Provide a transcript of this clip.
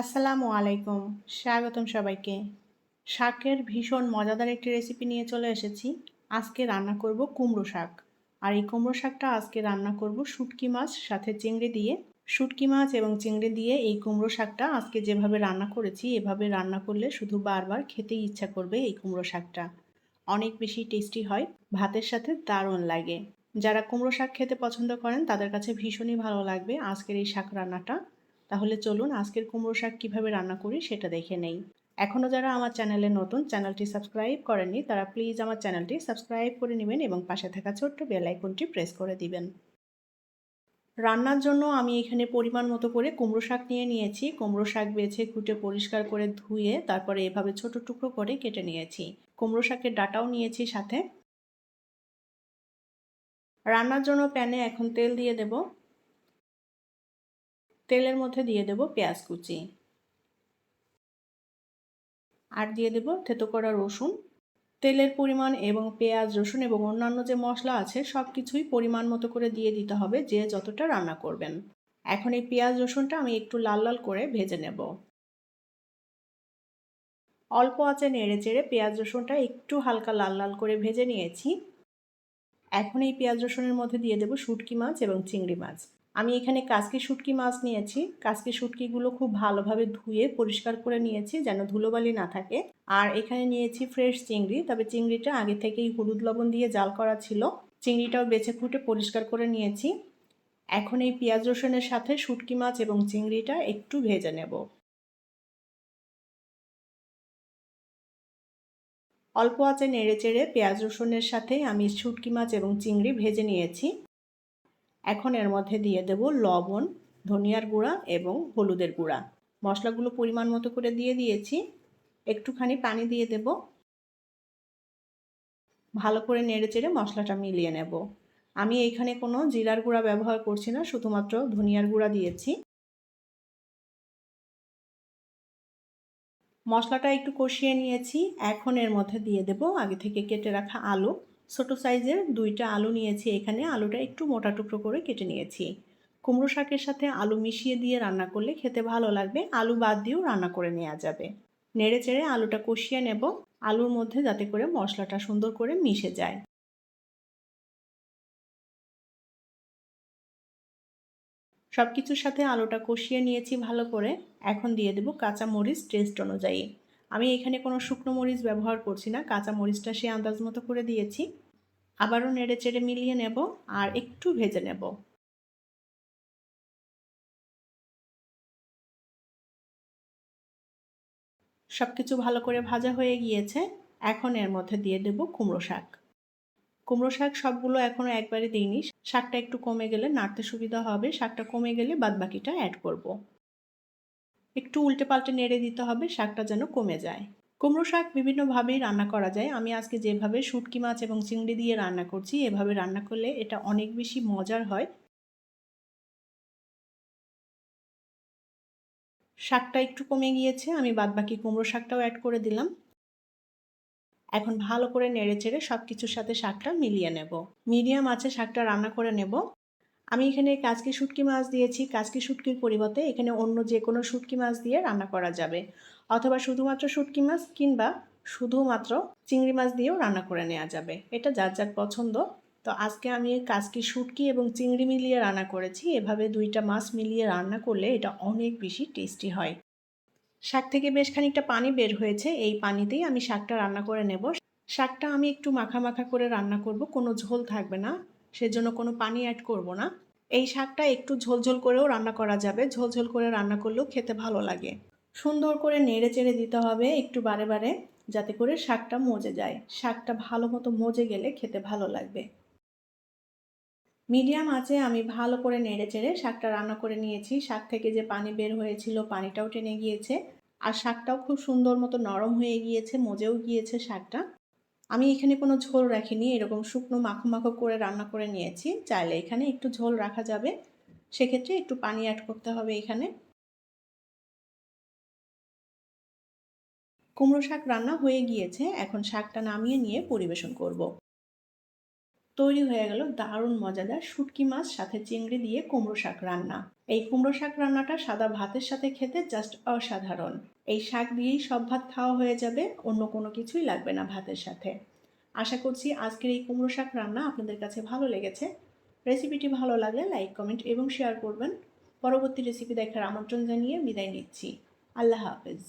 আসসালামু আলাইকুম, স্বাগতম সবাইকে। শাকের ভীষণ মজাদার একটি রেসিপি নিয়ে চলে এসেছি। আজকে রান্না করব কুমড়ো শাক। আর এই কুমড়ো শাকটা আজকে রান্না করব শুটকি মাছ, সাথে চিংড়ি দিয়ে। শুটকি মাছ এবং চিংড়ি দিয়ে এই কুমড়ো শাকটা আজকে যেভাবে রান্না করেছি, এভাবে রান্না করলে শুধু বারবার খেতেই ইচ্ছা করবে এই কুমড়ো শাকটা। অনেক বেশি টেস্টি হয়, ভাতের সাথে দারুণ লাগে। যারা কুমড়ো শাক খেতে পছন্দ করেন, তাদের কাছে ভীষণই ভালো লাগবে আজকের এই শাক রান্নাটা। তাহলে চলুন আজকের কুমড়ো শাক কীভাবে রান্না করি সেটা দেখে নেই। এখনও যারা আমার চ্যানেলে নতুন, চ্যানেলটি সাবস্ক্রাইব করেননি, তারা প্লিজ আমার চ্যানেলটি সাবস্ক্রাইব করে নেবেন এবং পাশে থাকা ছোট্ট বেল আইকনটি প্রেস করে দিবেন। রান্নার জন্য আমি এখানে পরিমাণ মতো করে কুমড়ো শাক নিয়ে নিয়েছি। কুমড়ো শাক বেছে কুটে পরিষ্কার করে ধুয়ে তারপরে এভাবে ছোট টুকরো করে কেটে নিয়েছি। কুমড়ো শাকের ডাটাও নিয়েছি সাথে। রান্নার জন্য প্যানে এখন তেল দিয়ে দেব। তেলের মধ্যে দিয়ে দেব পেঁয়াজ কুচি। আর দিয়ে দেব থেতো করা রসুন। তেলের পরিমাণ এবং পেঁয়াজ, রসুন এবং অন্যান্য যে মশলা আছে সব কিছুই পরিমাণ মতো করে দিয়ে দিতে হবে যে যতটা রান্না করবেন। এখন এই পেঁয়াজ, রসুনটা আমি একটু লাল লাল করে ভেজে নেব। অল্প আঁচে নেড়ে চেড়ে পেঁয়াজ, রসুনটা একটু হালকা লাল লাল করে ভেজে নিয়েছি। এখন এই পেঁয়াজ, রসুনের মধ্যে দিয়ে দেবো শুটকি মাছ এবং চিংড়ি মাছ। আমি এখানে কাসকি শুটকি মাছ নিয়েছি। কাসকি শুটকিগুলো খুব ভালোভাবে ধুয়ে পরিষ্কার করে নিয়েছি যেন ধুলোবালি না থাকে। আর এখানে নিয়েছি ফ্রেশ চিংড়ি, তবে চিংড়িটা আগে থেকেই হলুদ লবণ দিয়ে জাল করা ছিল। চিংড়িটাও বেছে ফুটে পরিষ্কার করে নিয়েছি। এখন এই পেঁয়াজ রসুনের সাথে শুটকি মাছ এবং চিংড়িটা একটু ভেজে নেব। অল্প আঁচে নেড়ে চেড়ে পেঁয়াজ রসুনের সাথে আমি শুটকি মাছ এবং চিংড়ি ভেজে নিয়েছি। এখন এর মধ্যে দিয়ে দেব লবণ, ধনিয়ার গুঁড়া এবং হলুদের গুঁড়া। মশলাগুলো পরিমাণ মতো করে দিয়ে দিয়েছি। একটুখানি পানি দিয়ে দেব। ভালো করে নেড়ে চেড়ে মশলাটা মিলিয়ে নেব। আমি এইখানে কোনো জিরার গুঁড়া ব্যবহার করছি না, শুধুমাত্র ধনিয়ার গুঁড়া দিয়েছি। মশলাটা একটু কষিয়ে নিয়েছি। এখন এর মধ্যে দিয়ে দেব আগে থেকে কেটে রাখা আলু। ছোটো সাইজের দুইটা আলু নিয়েছি এখানে। আলুটা একটু মোটা টুকরো করে কেটে নিয়েছি। কুমড়ো শাকের সাথে আলু মিশিয়ে দিয়ে রান্না করলে খেতে ভালো লাগবে। আলু বাদ দিয়েও রান্না করে নেওয়া যাবে। নেড়ে চেড়ে আলুটা কষিয়ে নেব। আলুর মধ্যে যাতে করে মশলাটা সুন্দর করে মিশে যায়। সব কিছুর সাথে আলুটা কষিয়ে নিয়েছি ভালো করে। এখন দিয়ে দেব কাঁচা মরিচ টেস্ট অনুযায়ী। আমি এখানে কোনো শুকনো মরিচ ব্যবহার করছি না, কাঁচা মরিচটা সে আন্দাজ মতো করে দিয়েছি। আবারও নেড়ে চেড়ে মিলিয়ে নেব আর একটু ভেজে নেব। সব কিছু ভালো করে ভাজা হয়ে গিয়েছে। এখন এর মধ্যে দিয়ে দেব কুমড়ো শাক। কুমড়ো শাক সবগুলো এখনও একবারে দিইনি। শাকটা একটু কমে গেলে নাড়তে সুবিধা হবে। শাকটা কমে গেলে বাদবাকিটা অ্যাড করব। একটু উল্টে পাল্টে নেড়ে দিতে হবে, শাকটা যেন কমে যায়। কুমড়ো শাক বিভিন্নভাবেই রান্না করা যায়। আমি আজকে যেভাবে শুটকি মাছ এবং চিংড়ি দিয়ে রান্না করছি, এভাবে রান্না করলে এটা অনেক বেশি মজার হয়। শাকটা একটু কমে গিয়েছে, আমি বাদবাকি কুমড়ো শাকটাও অ্যাড করে দিলাম। এখন ভালো করে নেড়ে চেড়ে সব কিছুর সাথে শাকটা মিলিয়ে নেব। মিডিয়াম আছে শাকটা রান্না করে নেব। আমি এখানে কাজকি শুটকি মাছ দিয়েছি। কাজকি শুটকির পরিবর্তে এখানে অন্য যে কোনো শুটকি মাছ দিয়ে রান্না করা যাবে। অথবা শুধুমাত্র শুটকি মাছ কিংবা শুধুমাত্র চিংড়ি মাছ দিয়েও রান্না করে নেওয়া যাবে। এটা যার যার পছন্দ। তো আজকে আমি কাজকি শুটকি এবং চিংড়ি মিলিয়ে রান্না করেছি। এভাবে দুইটা মাছ মিলিয়ে রান্না করলে এটা অনেক বেশি টেস্টি হয়। শাক থেকে বেশ খানিকটা পানি বের হয়েছে। এই পানিতেই আমি শাকটা রান্না করে নেব। শাকটা আমি একটু মাখা মাখা করে রান্না করব। কোনো ঝোল থাকবে না। সেজন্য কোনো পানি অ্যাড করব না। এই শাকটা একটু ঝোলঝোল করেও রান্না করা যাবে। ঝোলঝোল করে রান্না করলেও খেতে ভালো লাগে। সুন্দর করে নেড়ে চেড়ে দিতে হবে একটু বারে বারে, যাতে করে শাকটা মজে যায়। শাকটা ভালো মতো মজে গেলে খেতে ভালো লাগবে। মিডিয়াম আছে আমি ভালো করে নেড়ে চেড়ে শাকটা রান্না করে নিয়েছি। শাক থেকে যে পানি বের হয়েছিল পানিটাও টেনে গিয়েছে। আর শাকটাও খুব সুন্দর মতো নরম হয়ে গিয়েছে, মজেও গিয়েছে শাকটা। আমি এখানে কোনো ঝোল রাখিনি, এরকম শুকনো মাখো মাখো করে রান্না করে নিয়েছি। চাইলে এখানে একটু ঝোল রাখা যাবে। সেক্ষেত্রে একটু পানি অ্যাড করতে হবে এখানে। কুমড়ো শাক রান্না হয়ে গিয়েছে। এখন শাকটা নামিয়ে নিয়ে পরিবেশন করব। তৈরি হয়ে গেল দারুণ মজাদার শুটকি মাছ, সাথে চিংড়ি দিয়ে কুমড়ো শাক রান্না। এই কুমড়ো শাক রান্নাটা সাদা ভাতের সাথে খেতে জাস্ট অসাধারণ। এই শাক দিয়েই সব ভাত খাওয়া হয়ে যাবে, অন্য কোনো কিছুই লাগবে না ভাতের সাথে। আশা করছি আজকের এই কুমড়ো শাক রান্না আপনাদের কাছে ভালো লেগেছে। রেসিপিটি ভালো লাগলে লাইক, কমেন্ট এবং শেয়ার করবেন। পরবর্তী রেসিপি দেখার আমন্ত্রণ জানিয়ে বিদায় নিচ্ছি। আল্লাহ হাফেজ।